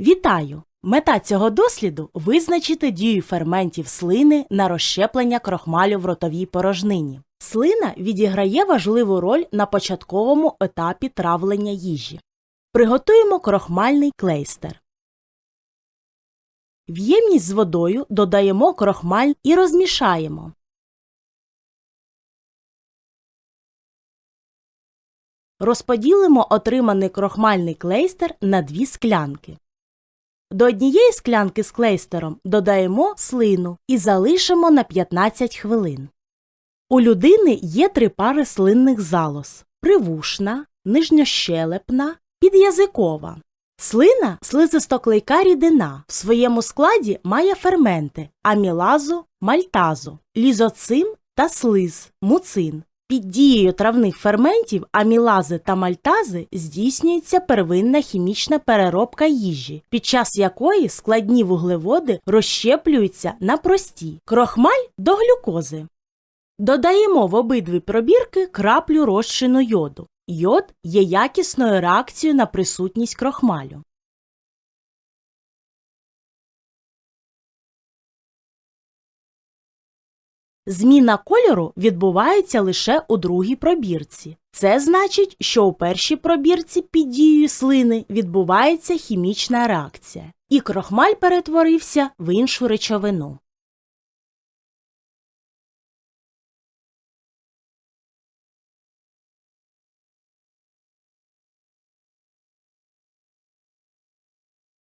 Вітаю! Мета цього досліду визначити дію ферментів слини на розщеплення крохмалю в ротовій порожнині. Слина відіграє важливу роль на початковому етапі травлення їжі. Приготуємо крохмальний клейстер. В ємність з водою додаємо крохмаль і розмішаємо. Розподілимо отриманий крохмальний клейстер на дві склянки. До однієї склянки з клейстером додаємо слину і залишимо на 15 хвилин. У людини є три пари слинних залоз привушна, нижньощелепна, підязикова. Слина слизистоклейка рідина. В своєму складі має ферменти амілазу, мальтазу, лізоцим та слиз, муцин. Під дією травних ферментів амілази та мальтази здійснюється первинна хімічна переробка їжі, під час якої складні вуглеводи розщеплюються на прості крохмаль до глюкози. Додаємо в обидві пробірки краплю розчину йоду. Йод є якісною реакцією на присутність крохмалю. Зміна кольору відбувається лише у другій пробірці. Це значить, що у першій пробірці під дією слини відбувається хімічна реакція, і крохмаль перетворився в іншу речовину.